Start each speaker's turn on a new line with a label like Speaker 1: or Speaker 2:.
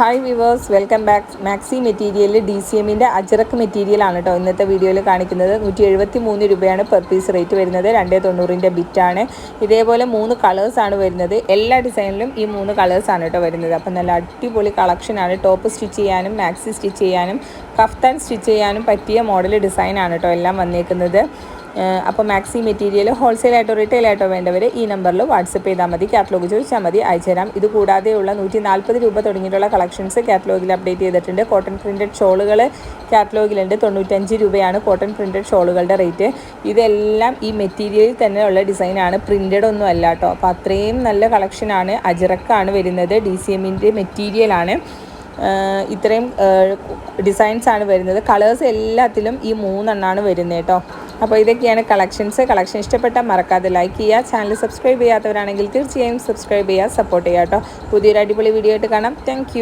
Speaker 1: Hi viewers welcome back maxi material D C എമ്മിന്റെ അജറക്ക് മെറ്റീരിയലാണ് കേട്ടോ ഇന്നത്തെ വീഡിയോയിൽ കാണിക്കുന്നത്. നൂറ്റി എഴുപത്തി മൂന്ന് രൂപയാണ് പെർ പീസ് റേറ്റ് വരുന്നത്. രണ്ടേ തൊണ്ണൂറിന്റെ ബിറ്റാണ് ഇതേപോലെ മൂന്ന് കളേഴ്സാണ് വരുന്നത്. എല്ലാ ഡിസൈനിലും ഈ മൂന്ന് കളേഴ്സാണ് കേട്ടോ വരുന്നത്. അപ്പം നല്ല അടിപൊളി കളക്ഷനാണ് ടോപ്പ് സ്റ്റിച്ച് ചെയ്യാനും മാക്സി സ്റ്റിച്ച് ചെയ്യാനും കഫ്താൻ സ്റ്റിച്ച് ചെയ്യാനും പറ്റിയ മോഡൽ ഡിസൈനാണ് കേട്ടോ എല്ലാം വന്നേക്കുന്നത്. അപ്പോൾ മാക്സി മെറ്റീരിയൽ ഹോൾസെയിലായിട്ടോ റീറ്റെയിലായിട്ടോ വേണ്ടവർ ഈ നമ്പറിൽ വാട്സപ്പ് ചെയ്താൽ മതി കാറ്റലോഗ് ചോദിച്ചാൽ മതി അയച്ചുതരാം ഇത് കൂടാതെയുള്ള നൂറ്റി നാൽപ്പത് രൂപ തുടങ്ങിയിട്ടുള്ള കളക്ഷൻസ് കാറ്റലോഗിൽ അപ്ഡേറ്റ് ചെയ്തിട്ടുണ്ട്. കോട്ടൺ പ്രിന്റഡ് ഷോളുകൾ കാറ്റലോഗിലുണ്ട് തൊണ്ണൂറ്റഞ്ച് രൂപയാണ് കോട്ടൺ പ്രിന്റഡ് ഷോളുകളുടെ റേറ്റ് ഇതെല്ലാം ഈ മെറ്റീരിയലിൽ തന്നെ ഉള്ള ഡിസൈനാണ് പ്രിന്റഡ് ഒന്നും അല്ല കേട്ടോ. അപ്പോൾ അത്രയും നല്ല കളക്ഷനാണ് അജിറക്കാണ് വരുന്നത്. ഡി സി എമ്മിന്റെ മെറ്റീരിയലാണ് ഇത്രയും ഡിസൈൻസ് ആണ് വരുന്നത്. കളേഴ്സ് എല്ലാത്തിലും ഈ മൂന്നെണ്ണമാണ് വരുന്നത് കേട്ടോ. അപ്പോൾ ഇതൊക്കെയാണ് കളക്ഷൻസ്. കളക്ഷൻ ഇഷ്ടപ്പെട്ടാൽ മറക്കാതെ ലൈക്ക് ചെയ്യുക. ചാനൽ സബ്സ്ക്രൈബ് ചെയ്യാത്തവരാണെങ്കിൽ തീർച്ചയായും സബ്സ്ക്രൈബ് ചെയ്യുക സപ്പോർട്ട് ചെയ്യുക കേട്ടോ. പുതിയൊരു അടിപൊളി വീഡിയോ ആയിട്ട് കാണാം. താങ്ക്